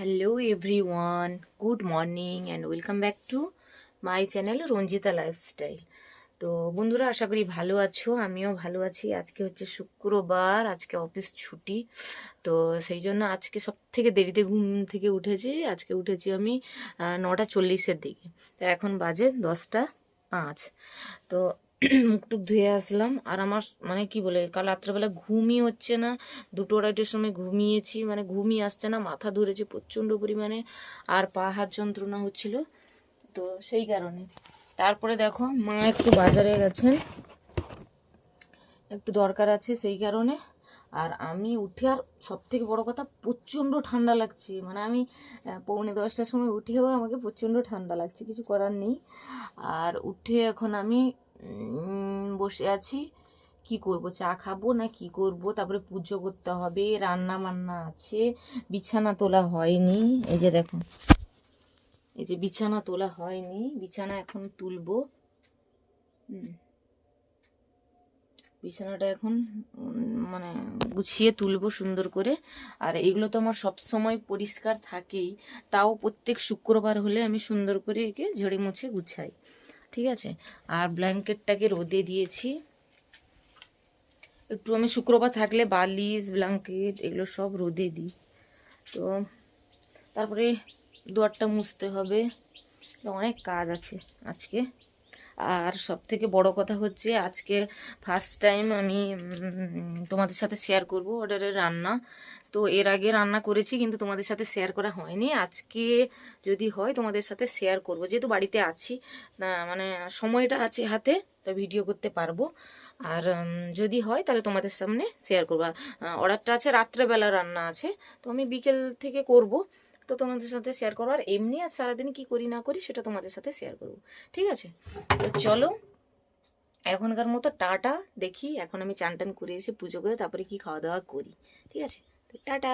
Hello everyone good morning and welcome back to my channel Ranjita lifestyle তো বন্ধুরা, আশা করি ভালো আছো, আমিও ভালো আছি। আজকে হচ্ছে শুক্রবার, আজকে অফিস ছুটি। তো সেই জন্য আজকে সব থেকে দেরিতে ঘুম থেকে উঠেছি। আজকে উঠেছি আমি নটা চল্লিশের দিকে। তো এখন বাজে দশটা পাঁচ। তো মুখ টুক ধুয়ে আসলাম। আর আমার মানে কি বলে, কাল রাত্রেবেলা ঘুমই হচ্ছে না। দুটো আড়াইটের সময় ঘুমিয়েছি। মানে ঘুমই আসছে না, মাথা ধরেছে প্রচণ্ড পরিমাণে। আর পা হাত যন্ত্রণা হচ্ছিল। তো সেই কারণে। তারপরে দেখো, মা একটু বাজারে গেছেন। একটু দরকার আছে সেই কারণে। আর আমি উঠে, আর সব থেকে বড় কথা, প্রচণ্ড ঠান্ডা লাগছে। মানে আমি পৌনে দশটার সময় উঠেও আমাকে প্রচণ্ড ঠান্ডা লাগছে, কিছু করার নেই। আর উঠে এখন আমি বসে আছি। কি করব? চা খাব না কি করব? তারপরে পুজো করতে হবে রান্না বান্না আছে। বিছানা তোলা হয়নি। এই যে দেখো, এই যে বিছানা তোলা হয়নি। বিছানা এখন তুলবো। বিছানাটা এখন মানে গুছিয়ে তুলবো সুন্দর করে। আর এগুলো তো আমার সব সময় পরিষ্কার থাকেই। তাও প্রত্যেক শুক্রবার হলে আমি সুন্দর করে একে ঝেড়ে মুছে গুছাই। ঠিক আছে? আর ব্ল্যাঙ্কেটটাকে রোদে দিয়েছি। একটু আমি শুক্রবার থাকলে বালিশ, ব্ল্যাঙ্কেট এগুলো সব রোদে দিই। তো তারপরে দুয়ারটা মুছতে হবে। অনেক কাজ আছে আজকে। আর সব থেকে বড় কথা হচ্ছে আজকে ফার্স্ট টাইম আমি তোমাদের সাথে শেয়ার করব অর্ডারের রান্না। তো এর আগে রান্না করেছি কিন্তু তোমাদের সাথে শেয়ার করা হয়নি। আজকে যদি হয় তোমাদের সাথে শেয়ার করব। যেহেতু বাড়িতে আছি মানে সময়টা আছে হাতে, তো ভিডিও করতে পারব। আর যদি হয় তাহলে তোমাদের সামনে শেয়ার করব। আর অর্ডারটা আছে, রাত্রেবেলা রান্না আছে। তো আমি বিকেল থেকে করব। তো তোমাদের সাথে শেয়ার করব। আর এমনি আর সারাদিন কি করি না করি, সেটা তোমাদের সাথে শেয়ার করব। ঠিক আছে? তো চলো, এখনকার মতো টাটা দেখি। এখন আমি চান টান করে এসে পুজো করে তারপরে কি খাওয়া দাওয়া করি। ঠিক আছে? তো টাটা।